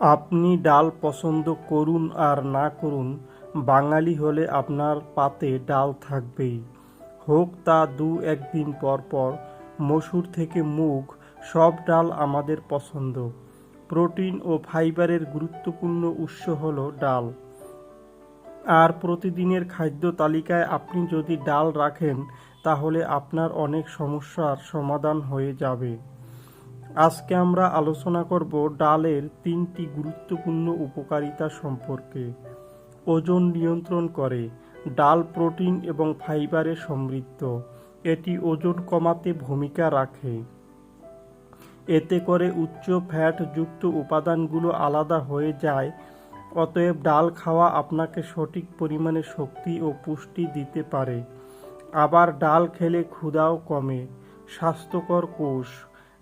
আপনি ডাল পছন্দ করুন আর না করুন, বাঙালি হলে আপনার পাতে ডাল থাকবেই। হোক তা দু একদিন পর পর, মসুর থেকে মুগ, সব ডাল আমাদের পছন্দ। প্রোটিন ও ফাইবারের গুরুত্বপূর্ণ উৎস হল ডাল। আর প্রতিদিনের খাদ্য তালিকায় আপনি যদি ডাল রাখেন, তাহলে আপনার অনেক সমস্যার সমাধান হয়ে যাবে। আজকে আমরা আলোচনা করব ডালের তিনটি গুরুত্বপূর্ণ উপকারিতা সম্পর্কে। ওজন নিয়ন্ত্রণ করে, ডাল প্রোটিন এবং ফাইবারে সমৃদ্ধ। এটি ওজন কমাতে ভূমিকা রাখে। এতে করে উচ্চ ফ্যাট যুক্ত উপাদানগুলো আলাদা হয়ে যায়। অতএব ডাল খাওয়া আপনাকে সঠিক পরিমাণে শক্তি ও পুষ্টি দিতে পারে। আবার ডাল খেলে ক্ষুধাও কমে। স্বাস্থ্যকর কোষ।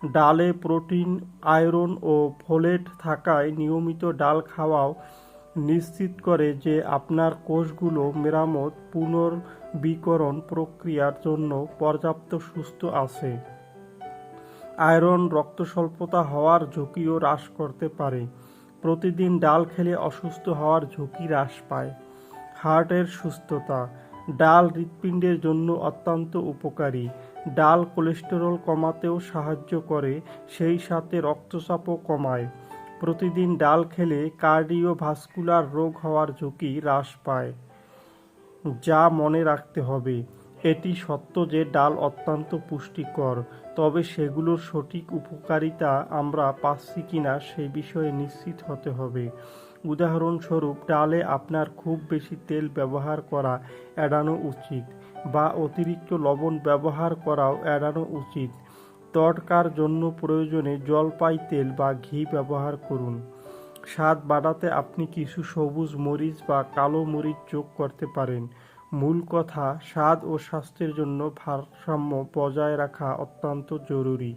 ডালে প্রোটিন, আয়রন ও ফোলেট থাকায় নিয়মিত ডাল খাওয়াও নিশ্চিত করে যে আপনার কোষগুলো মেরামত পুনর্বিকরণ প্রক্রিয়ার জন্য পর্যাপ্ত সুস্থ আছে। আয়রন রক্ত স্বল্পতা হওয়ার ঝুঁকিও হ্রাস করতে পারে। প্রতিদিন ডাল খেলে অসুস্থ হওয়ার ঝুঁকি হ্রাস পায়। হার্টের সুস্থতা, ডাল হৃৎপিণ্ডের জন্য অত্যন্ত উপকারী। ডাল কোলেস্টেরল কমাতেও সাহায্য করে, সেই সাথে রক্তচাপও কমায়। প্রতিদিন ডাল খেলে কার্ডিওভাস্কুলার রোগ হওয়ার ঝুঁকি হ্রাস পায়। যা মনে রাখতে হবে, এটি সত্য যে ডাল অত্যন্ত পুষ্টিকর, তবে সেগুলোর সঠিক উপকারিতা আমরা পাচ্ছি কিনা সেই বিষয়ে নিশ্চিত হতে হবে। উদাহরণস্বরূপ, ডালে আপনার খুব বেশি তেল ব্যবহার করা এড়ানো উচিত। বা অতিরিক্ত লবণ ব্যবহার করাও এড়ানো উচিত। তটকার জন্য প্রয়োজনে জলপাই, তেল বা ঘি ব্যবহার করুন। স্বাদ বাড়াতে আপনি কিছু সবুজ মরিচ বা কালো মরিচ যোগ করতে পারেন। মূল কথা, স্বাদ ও স্বাস্থ্যের জন্য ভারসাম্য বজায় রাখা অত্যন্ত জরুরি।